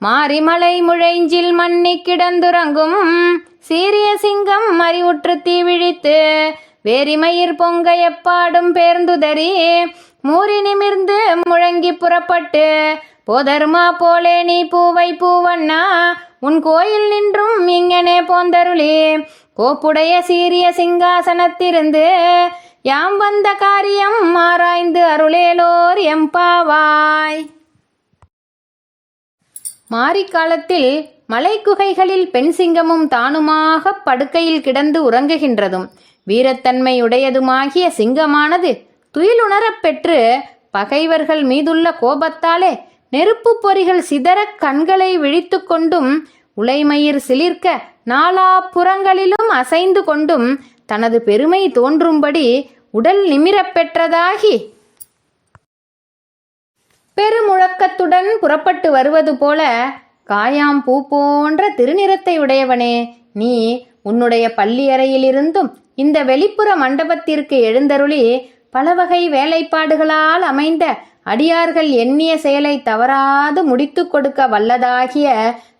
மாரிமலை முழைஞ்சில் மண்ணி கிடந்துறங்கும் சீரிய சிங்கம் மறிவுற்று தீ விழித்து வேரிமயிர் பொங்க எப்பாடும் பேர்ந்துதறி மூறி நிமிர்ந்து முழங்கி புறப்பட்டு போதர்மா போலே நீ பூவை பூவண்ணா உன் கோயில் நின்றும் இங்கனே போந்தருளி. கோப்புடைய சீரிய சிங்காசனத்திருந்து யாம் வந்த காரியம் ஆராய்ந்து அருளேலோர் எம்பாவாய் மாரிக்காலத்தில் மலைக்குகைகளில் பெண் சிங்கமும் தானுமாக படுக்கையில் கிடந்து உறங்குகின்றதும் வீரத்தன்மை உடையதுமாகிய சிங்கமானது துயிலுணரப் பெற்று பகைவர்கள் மீதுள்ள கோபத்தாலே நெருப்பு பொறிகள் சிதறக் கண்களை விழித்து கொண்டும் உலைமயிர் சிலிர்க்க நாலா புறங்களிலும் அசைந்து கொண்டும் தனது பெருமை தோன்றும்படி உடல் நிமிரப் பெற்றதாகி பெருமுழக்கத்துடன் புறப்பட்டு வருவது போல காயாம் பூ போன்ற திருநிறத்தை உடையவனே நீ உன்னுடைய பள்ளியறையிலிருந்தும் இந்த வெளிப்புற மண்டபத்திற்கு எழுந்தருளி பலவகை வேலைப்பாடுகளால் அமைந்த அடியார்கள் எண்ணிய செயலை தவறாது முடித்து கொடுக்க வல்லதாகிய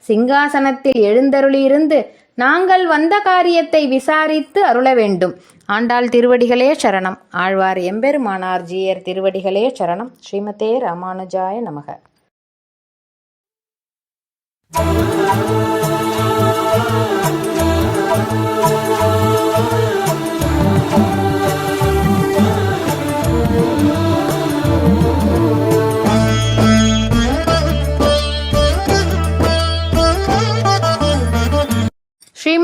சிங்காசனத்தில் எழுந்தருளியிருந்து நாங்கள் வந்த காரியத்தை விசாரித்து அருள வேண்டும். ஆண்டாள் திருவடிகளே சரணம். ஆழ்வார் எம்பெருமானார் ஜீயர் திருவடிகளே சரணம். ஸ்ரீமதே ராமானுஜாய நமக.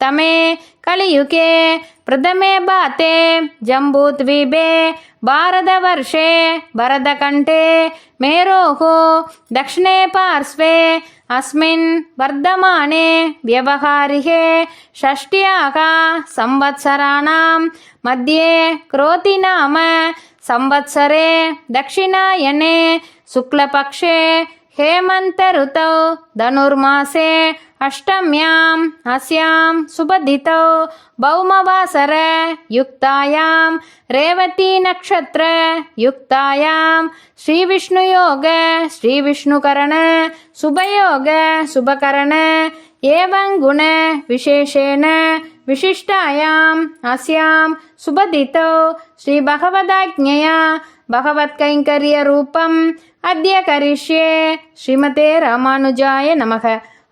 तमे कलियुगे प्रथमे बाते जम्बूद्वीपे भारतवर्षे भरतकण्ठे मेरोः दक्षिणे पार्श्वे अस्मिन् वर्धमाने व्यवहारिके षष्ट्याः संवत्सराणां मध्ये क्रोति नाम संवत्सरे दक्षिणायने शुक्लपक्षे हेमन्तऋतौ धनुर्मासे अष्टम्याम् अस्यां सुबधितौ भौमवासर युक्तायां रेवतीनक्षत्र युक्तायां श्रीविष्णुयोग श्रीविष्णुकरण सुभयोग शुभकरण एवं गुण विशेषेण विशिष्टायाम् अस्यां सुबधितौ श्रीभगवदाज्ञया भगवत्कैङ्कर्यरूपम् अद्य करिष्ये श्रीमते रामानुजाय नमः